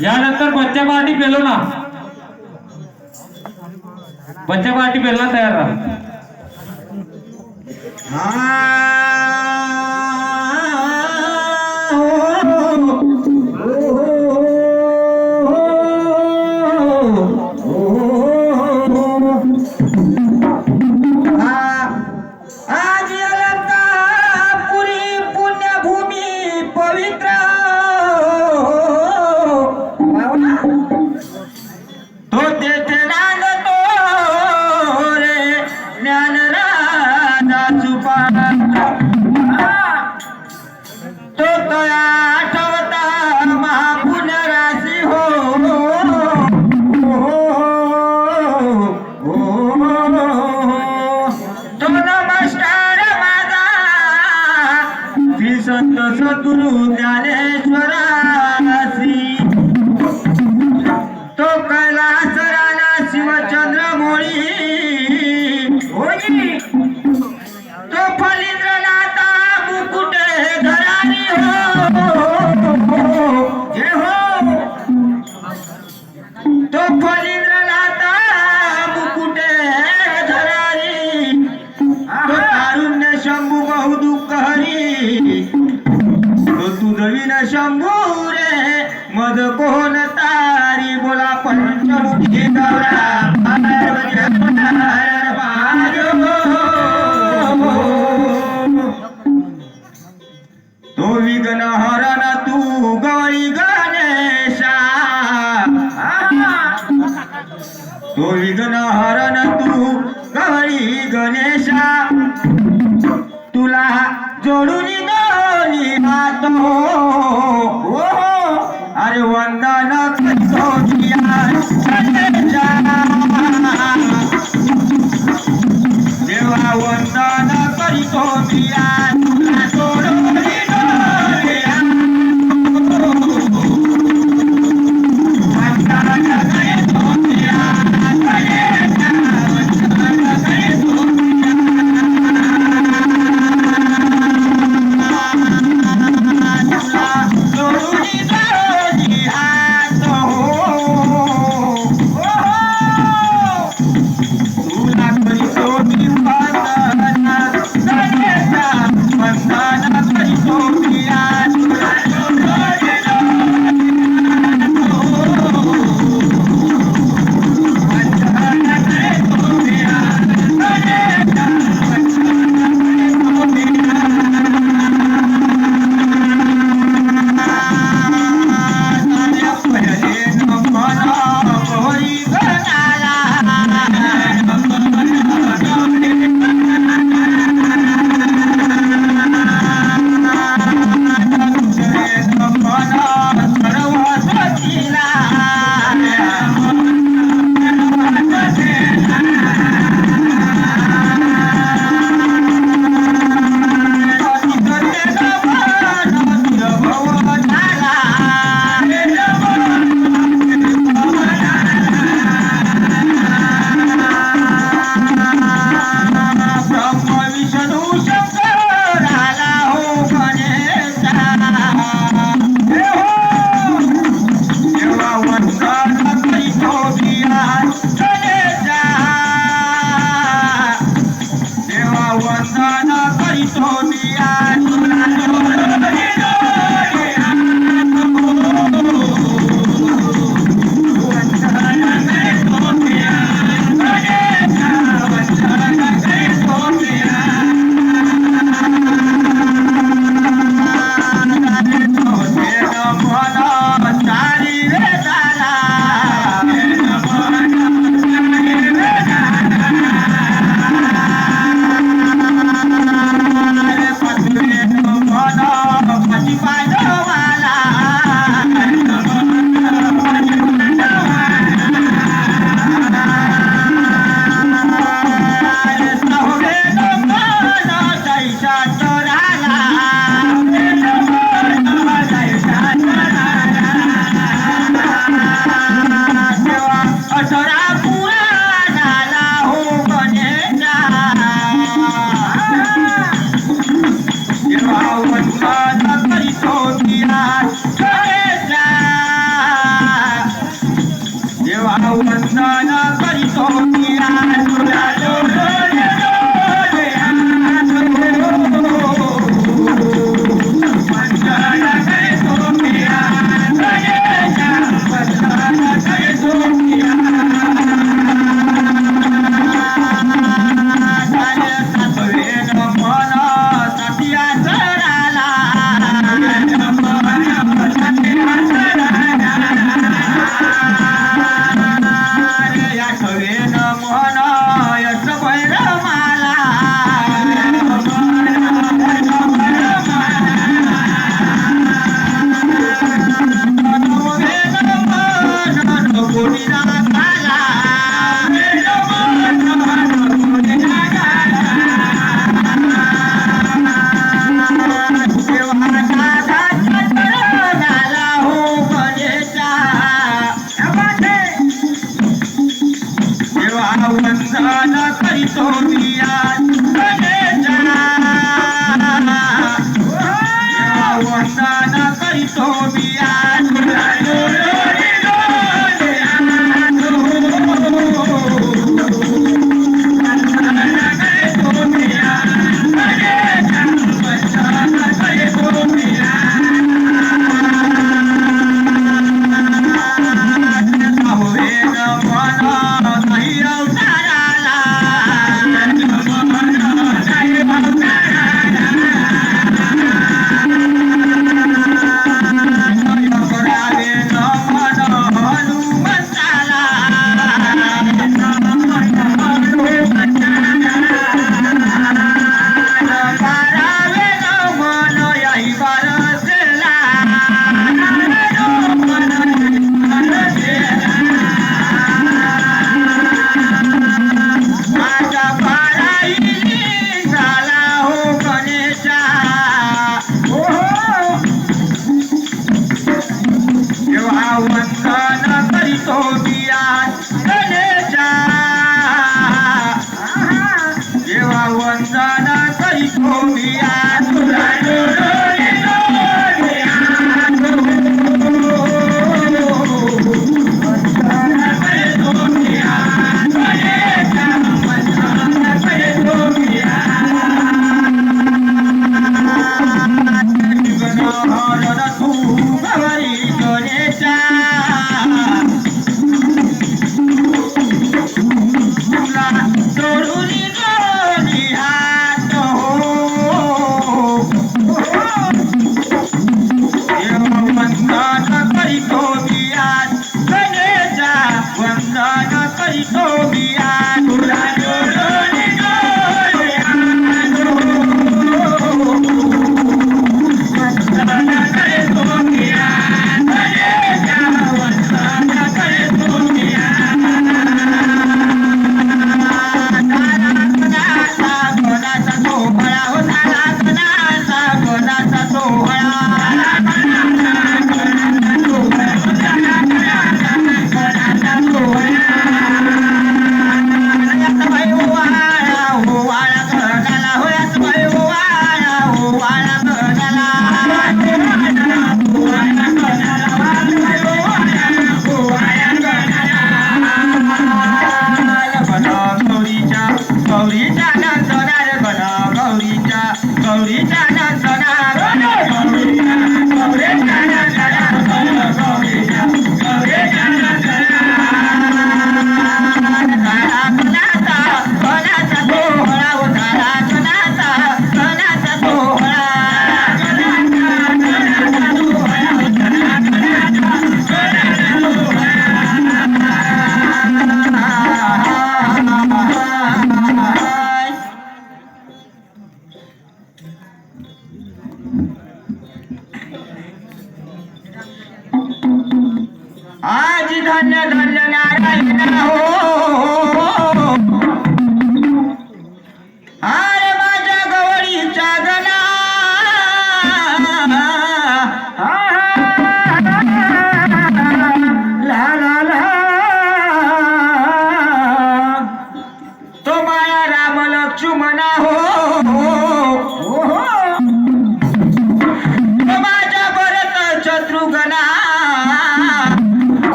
यानंतर बच्चा पार्टी पेलो ना. बच्चा पार्टी पेलना तयार राहा. সদগুরু জালেশ্বর होई गण हरण तू काळी गणेशा।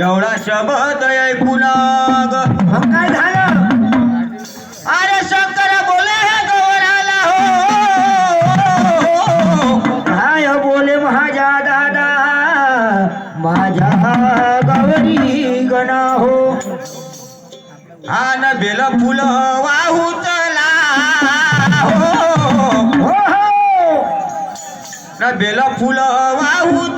एवढा शब्द ऐकून काय झालं? अरे शंकर बोले गौराला हो. काय बोले माझ्या दादा? माझ्या गौरी गणा हो. आन बेल फुल वाहूतला. हो. हो. न बेल फुल वाहूत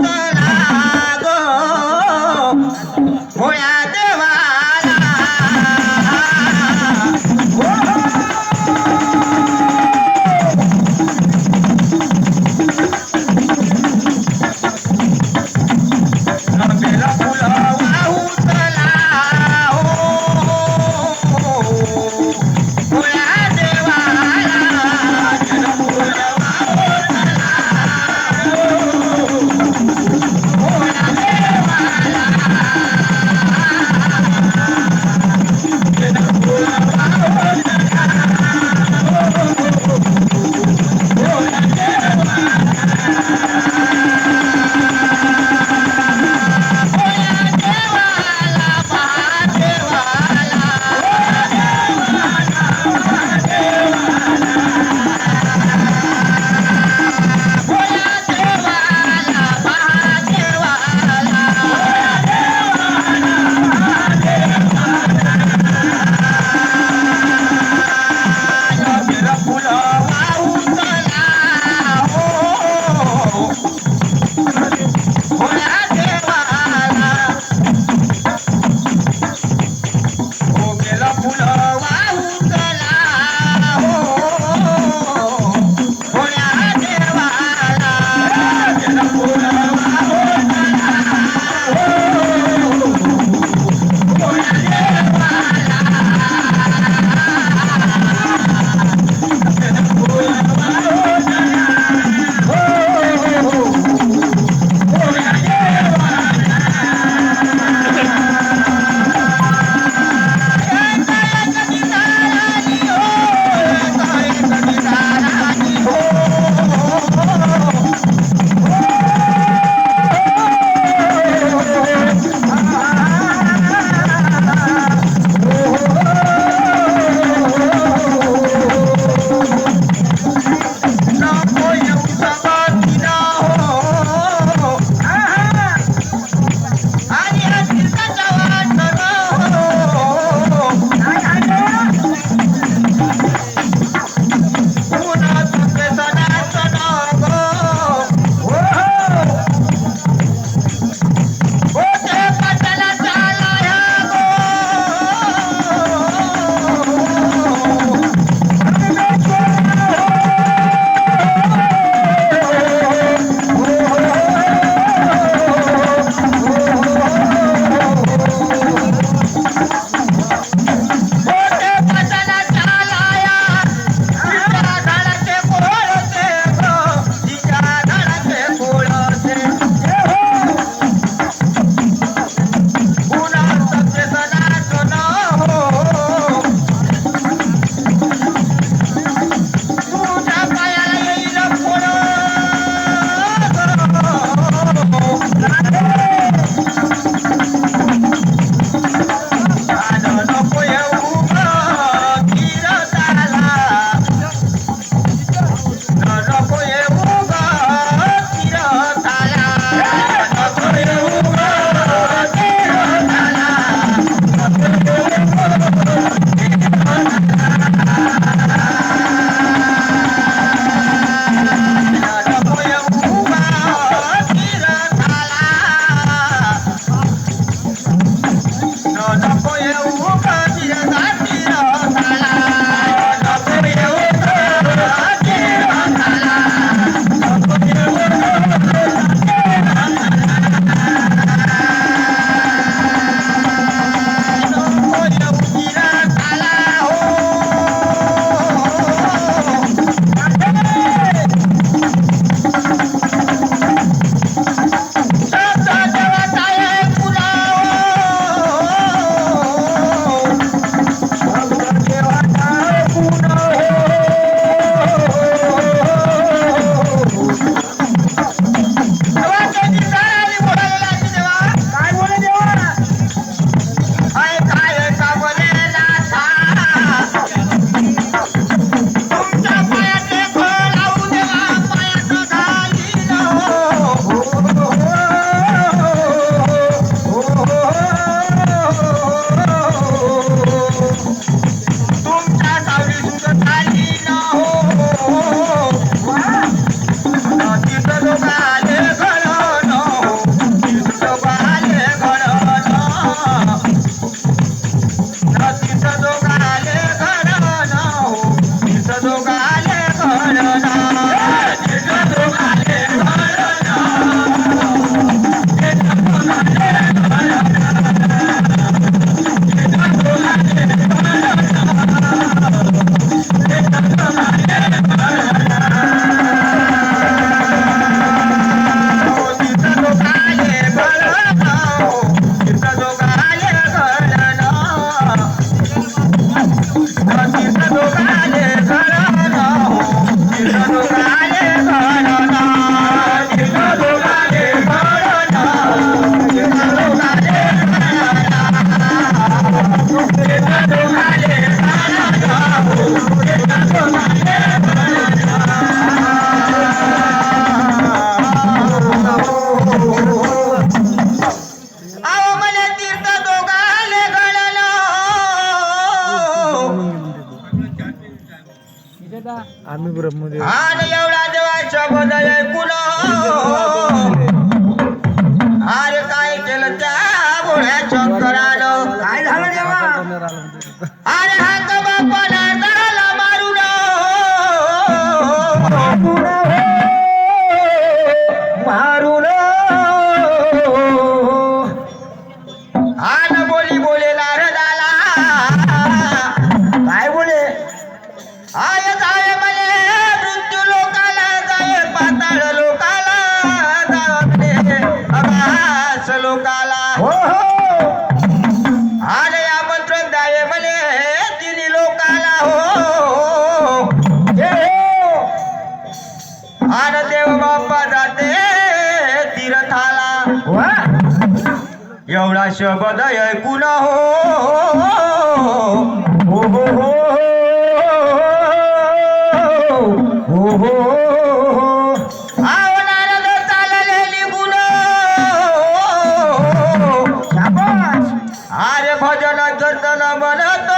भजन कीर्तन म्हणत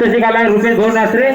করতেছি কালার রূপের ঘোর নাচরে